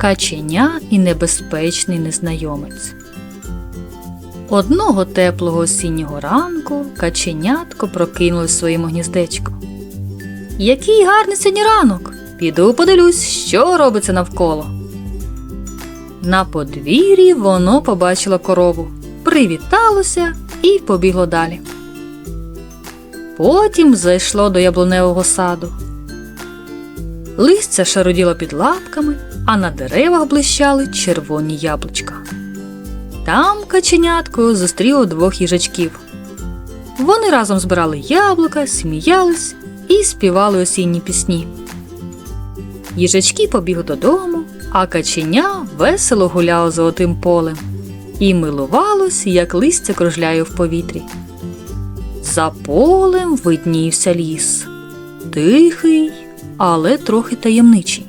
Каченя і небезпечний незнайомець. Одного теплого осіннього ранку каченятко прокинулось своєму гніздечку. Який гарний сьогодні ранок! Піду подивлюсь, що робиться навколо. На подвір'ї воно побачило корову, привіталося і побігло далі. Потім зайшло до яблуневого саду. Листя шаруділо під лапками, а на деревах блищали червоні яблучка. Там каченятко зустріло двох їжачків. Вони разом збирали яблука, сміялись і співали осінні пісні. Їжачки побігли додому, а каченя весело гуляло золотим полем і милувалось, як листя кружляє в повітрі. За полем виднівся ліс, тихий, але трохи таємничий.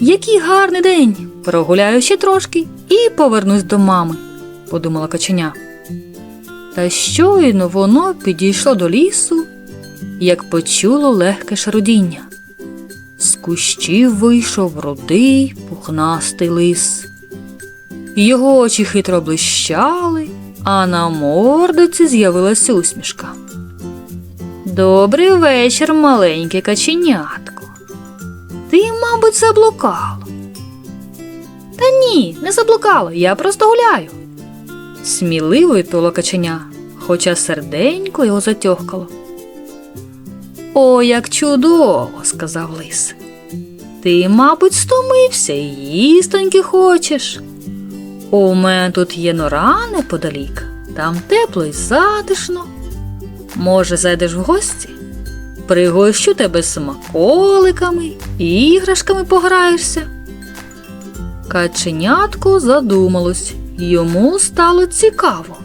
Який гарний день! Прогуляю ще трошки і повернусь до мами, подумала каченя. Та щойно воно підійшло до лісу, як почуло легке шарудіння. З кущів вийшов рудий пухнастий лис. Його очі хитро блищали, а на мордиці з'явилася усмішка. Добрий вечір, маленьке каченятко. Ти, мабуть, заблукало. Та ні, не заблукало, я просто гуляю. Сміливо відповіло каченя, хоча серденько його затьохкало. О, як чудово, сказав лис. Ти, мабуть, стомився і їстоньки хочеш. У мене тут є нора неподалік, там тепло і затишно. Може, зайдеш в гості? Пригощу тебе смаколиками, і іграшками пограєшся. Каченятко задумалось, йому стало цікаво.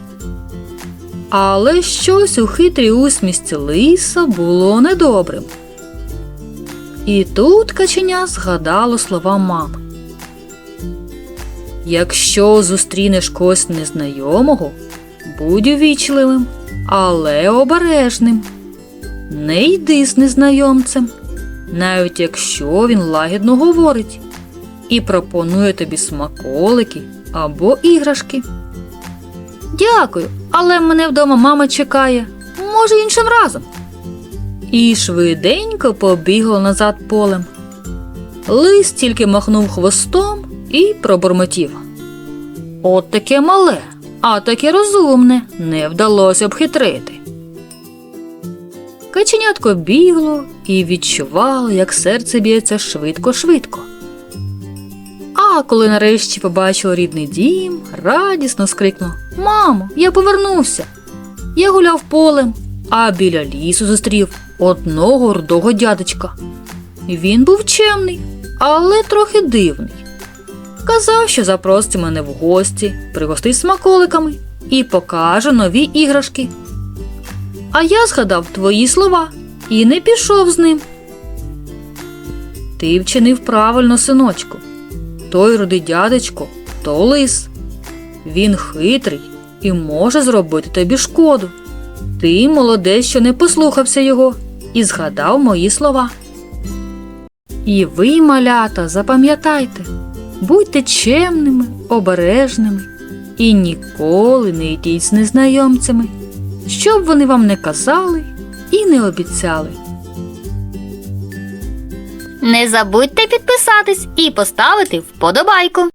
Але щось у хитрій усмісті лиса було недобрим. І тут каченя згадало слова мами. Якщо зустрінеш когось незнайомого, будь увічливим, але обережним. Не йди з незнайомцем, навіть якщо він лагідно говорить і пропонує тобі смаколики або іграшки. Дякую, але мене вдома мама чекає. Може, іншим разом. І швиденько побігло назад полем. Лис тільки махнув хвостом і пробурмотів. От таке мале, а таке розумне, не вдалося обхитрити. Каченятко бігло і відчувало, як серце б'ється швидко-швидко. А коли нарешті побачило рідний дім, радісно скрикнуло Мамо, я повернувся. Я гуляв полем, а біля лісу зустрів одного рудого дядечка. Він був чемний, але трохи дивний. Казав, що запросить мене в гості, пригостить смаколиками і покаже нові іграшки. А я згадав твої слова і не пішов з ним. Ти вчинив правильно, синочку. Той рудий дядечко то лис. Він хитрий і може зробити тобі шкоду. Ти молодець, що не послухався його і згадав мої слова. І ви, малята, запам'ятайте, будьте чемними, обережними і ніколи не йдіть з незнайомцями, щоб вони вам не казали і не обіцяли. Не забудьте підписатись і поставити вподобайку.